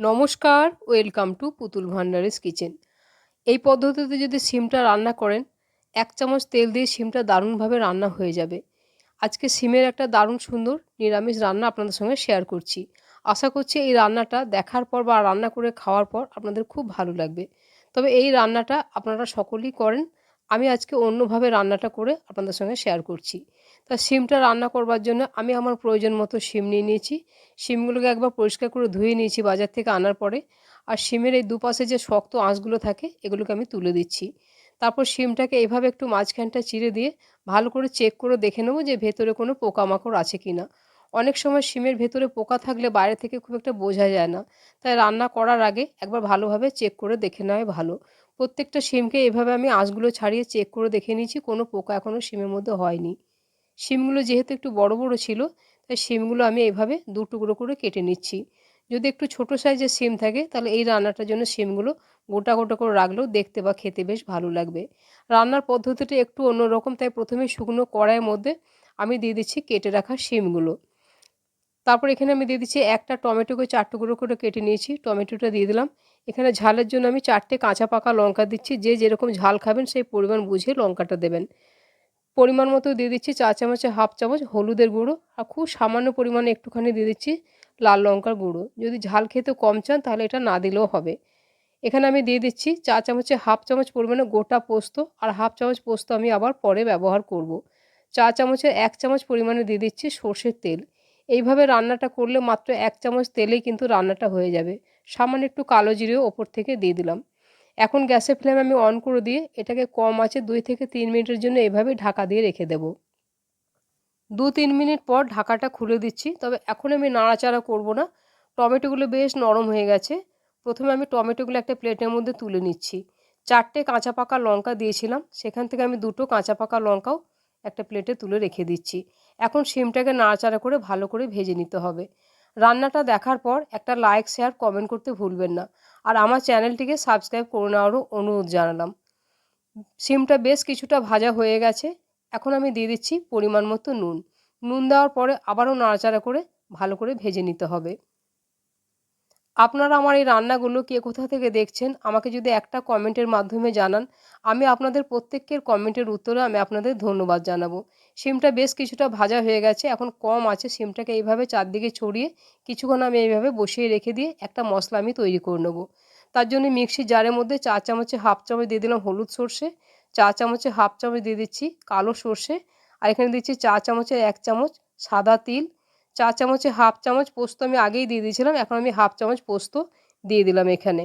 নমস্কার, welcome to পুতুল ভান্ডারিস kitchen. এই পদ্ধতিতে যদি সিমটা রান্না করেন, এক চামচ তেল দিয়ে সিমটা দারুণভাবে রান্না হয়ে যাবে। আজকে সিমের একটা দারুণ সুন্দর নিরামিষ রান্না আপনাদের সঙ্গে শেয়ার করছি। আশা করছি এই রান্নাটা দেখার পর বা রান্না করে খাওয়ার পর আপনাদের খুব ভালো লাগবে। তবে এই রান্নাটা আপনারা সকলেই করেন আমি আজকে অন্যভাবে রান্নাটা করে আপনাদের সঙ্গে শেয়ার করছি। তা সিমটা রান্না করবার জন্য আমি আমার প্রয়োজন মতো সিম নিয়ে নিয়েছি। সিমগুলোকে একবার পরিষ্কার করে ধুয়ে নিয়েছি বাজার থেকে আনার পরে। আর সিমের এই দুপাশে যে শক্ত আঁশগুলো থাকে, এগুলোকে আমি তুলে দিচ্ছি। তারপর সিমটাকে এভাবে একটু মাঝখানটা চিড়ে দিয়ে ভালো করে চেক করে দেখে নেব যে ভেতরে কোনো পোকামাকড় আছে কি না অনেক সময় সিমের ভেতরে পোকা থাকলে বাইরে থেকে খুব একটা বোঝা যায় না। তাই রান্না করার আগে একবার ভালোভাবে চেক করে দেখে নেওয়াই ভালো। প্রত্যেকটা সিমকে এভাবে আমি আঁশগুলো ছাড়িয়ে চেক করে দেখে নিয়েছি, কোনো পোকা এখনও সিমের মধ্যে হয়নি। শিমগুলো যেহেতু একটু বড় বড় ছিল, তাই শিমগুলো আমি এভাবে দু টুকরো করে কেটে নিচ্ছি। যদি একটু ছোট সাইজের সিম থাকে, তাহলে এই রান্নাটার জন্য সিমগুলো গোটা গোটা করে রাখলেও দেখতে বা খেতে বেশ ভালো লাগবে। রান্নার পদ্ধতিটা একটু অন্যরকম, তাই প্রথমে শুকনো কড়াইয়ের মধ্যে আমি দিয়ে দিচ্ছি কেটে রাখা শিমগুলো তারপর এখানে আমি দিয়ে দিচ্ছি একটা টমেটোকে চার টুকরো করে কেটে নিয়েছি, টমেটোটা দিয়ে দিলাম। এখানে ঝালের জন্য আমি চারটে কাঁচা পাকা লঙ্কা দিচ্ছি। যে যেরকম ঝাল খাবেন সেই পরিমাণ বুঝে লঙ্কাটা দেবেন। পরিমাণ মতো দিয়ে দিচ্ছি চা চামচে হাফ চামচ হলুদের গুঁড়ো আর খুব সামান্য পরিমাণে একটুখানি দিয়ে দিচ্ছি লাল লঙ্কার গুঁড়ো। যদি ঝাল খেতে কম চান তাহলে এটা না দিলেও হবে। এখানে আমি দিয়ে দিচ্ছি চা চামচে হাফ চামচ পরিমাণে গোটা পোস্ত আর হাফ চামচ পোস্ত আমি আবার পরে ব্যবহার করব। চা চামচে এক চামচ পরিমাণে দিয়ে দিচ্ছি সর্ষের তেল। এইভাবে রান্নাটা করলে মাত্র এক চামচ তেলেই কিন্তু রান্নাটা হয়ে যাবে। সামান্য একটু কালো জিরেও ওপর থেকে দিয়ে দিলাম। এখন গ্যাসের ফ্লেম আমি অন করে দিয়ে এটাকে কম আছে দুই থেকে তিন মিনিটের জন্য এভাবে ঢাকা দিয়ে রেখে দেব। দু তিন মিনিট পর ঢাকাটা খুলে দিচ্ছি, তবে এখন আমি নাড়াচাড়া করব না। টমেটোগুলো বেশ নরম হয়ে গেছে। প্রথমে আমি টমেটোগুলো একটা প্লেটের মধ্যে তুলে নিচ্ছি। চারটে কাঁচা পাকা লঙ্কা দিয়েছিলাম, সেখান থেকে আমি দুটো কাঁচা পাকা লঙ্কাও একটা প্লেটে তুলে রেখে দিচ্ছি। এখন সিমটাকে নাড়াচাড়া করে ভালো করে ভেজে নিতে হবে। রান্নাটা দেখার পর একটা লাইক শেয়ার কমেন্ট করতে ভুলবেন না। আর আমার চ্যানেলটিকে সাবস্ক্রাইব করে নেওয়ারও অনুরোধ জানালাম। সিমটা বেশ কিছুটা ভাজা হয়ে গেছে। এখন আমি দিয়ে দিচ্ছি পরিমাণ মতো নুন। নুন দেওয়ার পরে আবারও নাড়াচাড়া করে ভালো করে ভেজে নিতে হবে। আপনারা আমার এই রান্নাগুলো কে কোথা থেকে দেখছেন, আমাকে যদি একটা কমেন্টের মাধ্যমে জানান, আমি আপনাদের প্রত্যেকের কমেন্টের উত্তরে আমি আপনাদের ধন্যবাদ জানাব। সিমটা বেশ কিছুটা ভাজা হয়ে গেছে, এখন কম আছে, সিমটাকে এইভাবে চারদিকে ছড়িয়ে কিছুক্ষণ আমি এইভাবে বসিয়ে রেখে দিয়ে একটা মশলা আমি তৈরি করে নেব। তার জন্য মিক্সি জারের মধ্যে চা চামচে হাফ চামচ দিয়ে দিলাম হলুদ সর্ষে, চা চামচে হাফ চামচ দিয়ে দিচ্ছি কালো সর্ষে, আর এখানে দিচ্ছি চা চামচে এক চামচ সাদা তিল চা চামচে হাফ চামচ পোস্ত আমি আগেই দিয়ে দিয়েছিলাম, এখন আমি হাফ চামচ পোস্ত দিয়ে দিলাম এখানে।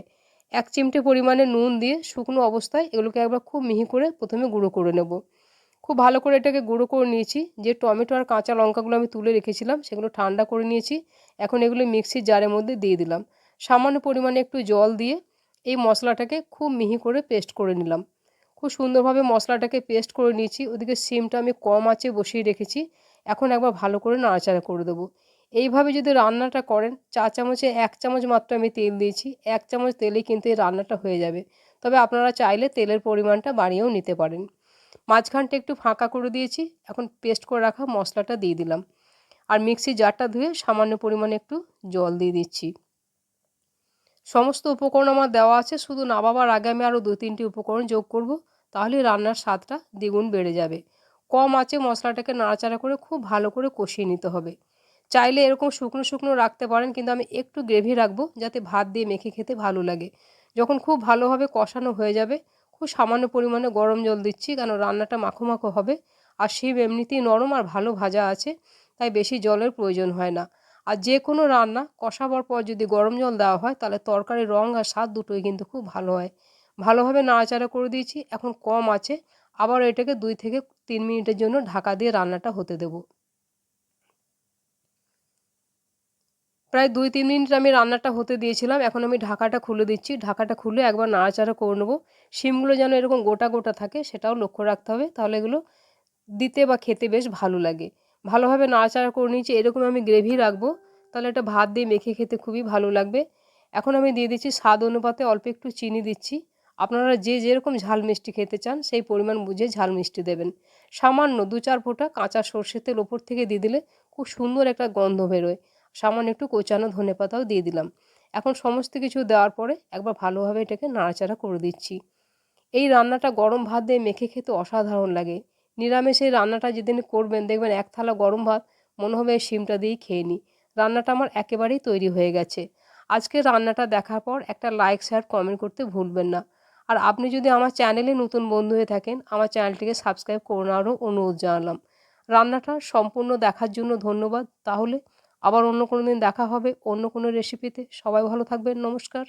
এক চিমটে পরিমাণে নুন দিয়ে শুকনো অবস্থায় এগুলোকে একবার খুব মিহি করে প্রথমে গুঁড়ো করে নেব। খুব ভালো করে এটাকে গুঁড়ো করে নিয়েছি, যে টমেটো আর কাঁচা লঙ্কাগুলো আমি তুলে রেখেছিলাম সেগুলো ঠান্ডা করে নিয়েছি, এখন এগুলো মিক্সির জারের মধ্যে দিয়ে দিলাম। সামান্য পরিমাণে একটু জল দিয়ে এই মশলাটাকে খুব মিহি করে পেস্ট করে নিলাম। খুব সুন্দরভাবে মশলাটাকে পেস্ট করে নিয়েছি, ওদিকে সিমটা আমি কম আঁচে বসিয়ে রেখেছি এখন একবার ভালো করে নাড়াচাড়া করে দেবো। এইভাবে যদি রান্নাটা করেন, চা চামচে এক চামচ মাত্র আমি তেল দিয়েছি, এক চামচ তেলেই কিন্তু এই রান্নাটা হয়ে যাবে। তবে আপনারা চাইলে তেলের পরিমাণটা বাড়িয়েও নিতে পারেন। মাঝখানটা একটু ফাঁকা করে দিয়েছি, এখন পেস্ট করে রাখা মশলাটা দিয়ে দিলাম। আর মিক্সি জারটা ধুয়ে সামান্য পরিমাণে একটু জল দিয়ে দিচ্ছি। সমস্ত উপকরণ আমার দেওয়া আছে, শুধু নামাবার আগে আমি আরও দু তিনটি উপকরণ যোগ করব তাহলে রান্নার স্বাদটা দ্বিগুণ বেড়ে যাবে। কম আছে মশলাটাকে নাড়াচাড়া করে খুব ভালো করে কষিয়ে নিতে হবে। চাইলে এরকম শুকনো শুকনো রাখতে পারেন, কিন্তু আমি একটু গ্রেভি রাখব যাতে ভাত দিয়ে মেখে খেতে ভালো লাগে। যখন খুব ভালোভাবে কষানো হয়ে যাবে, খুব সামান্য পরিমাণে গরম জল দিচ্ছি, কেন রান্নাটা মাখো মাখো হবে। আর শিব এমনিতেই নরম আর ভালো ভাজা আছে, তাই বেশি জলের প্রয়োজন হয় না। আর যে কোনো রান্না কষাবার পর যদি গরম জল দেওয়া হয়, তাহলে তরকারির রঙ আর স্বাদ দুটোই কিন্তু খুব ভালো হয়। ভালোভাবে নাড়াচাড়া করে দিয়েছি, এখন কম আছে। আবার এটাকে দুই থেকে তিন মিনিটের জন্য ঢাকা দিয়ে রান্নাটা হতে দেব। প্রায় দুই তিন মিনিট আমি রান্নাটা হতে দিয়েছিলাম। এখন আমি ঢাকাটা খুলে দিচ্ছি। ঢাকাটা খুলে একবার নাড়াচাড়া করে নেব। শিমগুলো যেন এরকম গোটা গোটা থাকে সেটাও লক্ষ্য রাখতে হবে। তাহলে এগুলো দিতে বা খেতে বেশ ভালো লাগে। ভালোভাবে নাড়াচাড়া করে নিয়েছি। এরকম আমি গ্রেভি রাখব। তাহলে এটা ভাত দিয়ে মেখে খেতে খুবই ভালো লাগবে। এখন আমি দিয়ে দিচ্ছি স্বাদ অনুপাতে অল্প একটু চিনি দিচ্ছি। আপনারা যে যেরকম ঝাল মিষ্টি খেতে চান, সেই পরিমাণ বুঝে ঝাল মিষ্টি দেবেন। সামান্য দু চার ফোঁটা কাঁচা সর্ষের তেল ওপর থেকে দিয়ে দিলে খুব সুন্দর একটা গন্ধ বেরোয়। সামান্য একটু কোচানো ধনে পাতাও দিয়ে দিলাম। এখন সমস্ত কিছু দেওয়ার পরে একবার ভালোভাবে এটাকে নাড়াচাড়া করে দিচ্ছি। এই রান্নাটা গরম ভাত দিয়ে মেখে খেতে অসাধারণ লাগে। নিরামিষ এই রান্নাটা যেদিন করবেন, দেখবেন এক থালা গরম ভাত, মনে হবে শিমটা দিয়েই খেয়ে নিই। রান্নাটা আমার একেবারেই তৈরি হয়ে গেছে। আজকে রান্নাটা দেখার পর একটা লাইক, শেয়ার কমেন্ট করতে ভুলবেন না। আর আপনি যদি আমার চ্যানেলে নতুন বন্ধু হয়ে থাকেন, আমার চ্যানেলটিকে সাবস্ক্রাইব করে নেওয়ারও অনুরোধ জানালাম। রান্নাটা সম্পূর্ণ দেখার জন্য ধন্যবাদ। তাহলে আবার অন্য কোনো দিন দেখা হবে অন্য কোনো রেসিপিতে সবাই ভালো থাকবেন। নমস্কার।